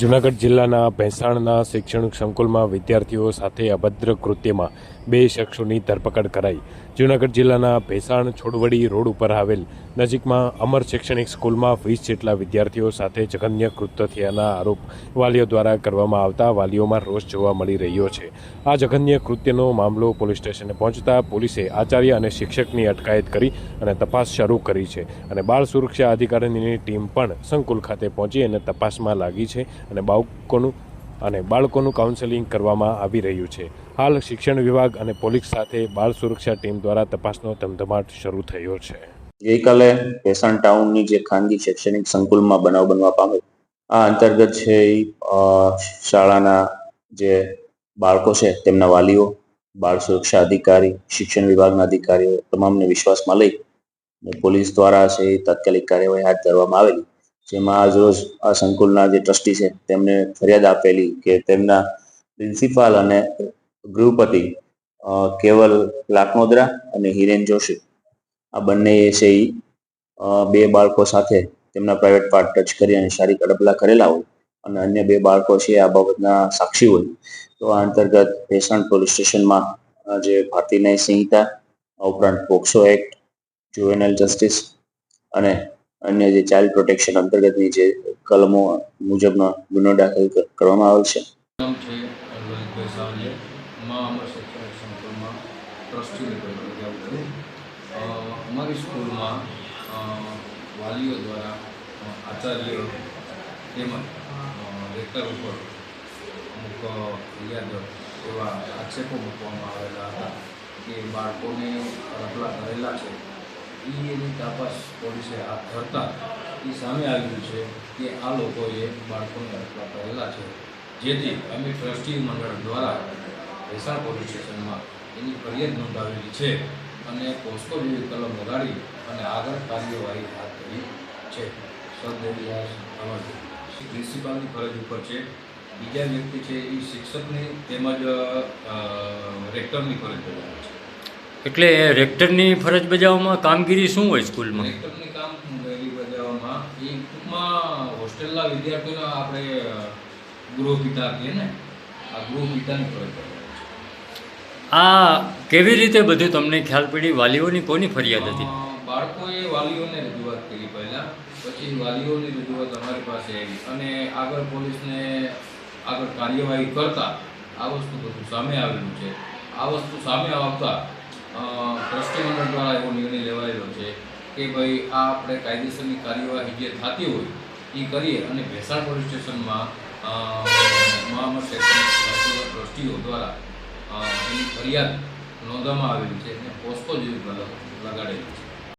જૂનાગઢ જિલ્લાના ભેંસાણના શૈક્ષણિક સંકુલમાં વિદ્યાર્થીઓ સાથે અભદ્ર કૃત્યમાં બે શખ્સોની ધરપકડ કરાઈ. જૂનાગઢ જિલ્લાના ભેસાણ છોડવડી રોડ ઉપર આવેલ નજીકમાં અમર શૈક્ષણિક સ્કૂલમાં વીસ જેટલા વિદ્યાર્થીઓ સાથે જઘન્ય કૃત્ય થયાના આરોપ વાલીઓ દ્વારા કરવામાં આવતા વાલીઓમાં રોષ જોવા મળી રહ્યો છે. આ જઘન્ય કૃત્યનો મામલો પોલીસ સ્ટેશને પહોંચતા પોલીસે આચાર્ય અને શિક્ષકની અટકાયત કરી અને તપાસ શરૂ કરી છે અને બાળ સુરક્ષા અધિકારીની ટીમ પણ સંકુલ ખાતે પહોંચી અને તપાસમાં લાગી છે અને બાળકોનું અને બાળકોનું કાઉન્સેલિંગ કરવામાં આવી રહ્યું છે. હાલ શિક્ષણ વિભાગ અને પોલીસ સાથે બાળ સુરક્ષા ટીમ દ્વારા તપાસનો ધમધમાટ શરૂ થયો છે. ગઈકાલે ભેસાણ ટાઉનની જે ખાનગી શૈક્ષણિક સંકુલમાં બનાવ બનવા પામ્યો. આ અંતર્ગત છે શાળાના જે બાળકો છે, તેમના વાલીઓ, બાળ સુરક્ષા અધિકારી, શિક્ષણ વિભાગના અધિકારીઓ, તમામને વિશ્વાસમાં લઈ પોલીસ દ્વારા છે તાત્કાલિક કાર્યવાહી હાથ ધરવામાં આવેલી. જેમાં આજ રોજ આ સંકુલના જે ટ્રસ્ટી છે, તેમને ફરિયાદ આપેલી કે તેમના પ્રિન્સિપાલ અને ગૃહપતિ કેવલ લાકનોદરા અને હિરેન જોશી. આ બંને છે એ બે બાળકો સાથે તેમના પ્રાઇવેટ પાર્ટ ટચ કરી અને શારીરિક અડપલા કરેલા હોય અને અન્ય બે બાળકો છે આ બાબતના સાક્ષી હોય. તો આ અંતર્ગત ભેસણ પોલીસ સ્ટેશનમાં જે ભારતીય ન્યાય સંહિતા ઉપરાંત પોક્સો એક્ટ જુવેનલ જસ્ટિસ અને અન્ય જે ચાઇલ્ડ પ્રોટેક્શન અંતર્ગતની જે કલમો મુજબનો ગુનો દાખલ કરવામાં આવેલ છે. અમર સંકુલમાં વાલીઓ દ્વારા આચાર્ય તેમજ રેક્ટર ઉપર અમુક ફરિયાદ એવા આક્ષેપો મૂકવામાં આવેલા હતા કે બાળકોને રખલા કરેલા છે. એ એની તપાસ પોલીસે હાથ ધરતા એ સામે આવ્યું છે કે આ લોકોએ બાળકોને રખલા કરેલા છે. જેથી અમે ટ્રસ્ટી મંડળ દ્વારા ભેસાણ પોલીસ સ્ટેશનમાં એની ફરિયાદ નોંધાવેલી છે અને પોસ્કો જેવી કલમ લગાડી અને આગળ કાર્યવાહી હાથ ધરી છે. સદદેવિયાસ અમરજી પ્રિન્સિપાલની ફરજ ઉપર છે. બીજા વ્યક્તિ છે એ શિક્ષકની તેમજ રેક્ટરની ફરજ બજાવે છે. એટલે રેક્ટરની ફરજ બજાવવામાં કામગીરી શું હોય સ્કૂલમાં? રેક્ટરની બજાવવામાં. એ ટૂંકમાં હોસ્ટેલના વિદ્યાર્થીઓને આપણે ગૃહપિતા કહીએ ને આ ગૃહપિતાની ફરજ આ કેવી રીતે બધું તમને ખ્યાલ પડી? વાલીઓની કોની ફરિયાદ હતી? બાળકોએ વાલીઓને રજૂઆત કરી પહેલાં. પછી વાલીઓની રજૂઆત અમારી પાસે આવી. અને આગળ પોલીસને આગળ કાર્યવાહી કરતા આ વસ્તુ બધું સામે આવેલું છે. આ વસ્તુ સામે આવતા અ, ટ્રસ્ટી મંડળ દ્વારા એવો નિર્ણય લેવાયેલો છે કે ભાઈ આ આપણે કાયદેસરની કાર્યવાહી જે થતી હોય એ કરીએ અને ભેસાણ પોલીસ સ્ટેશનમાં અ, મહામત શૈક્ષણિક ટ્રસ્ટીઓ દ્વારા એની ફરિયાદ નોંધવામાં આવેલી છે અને પોસ્કો જેવી લગાડેલી છે.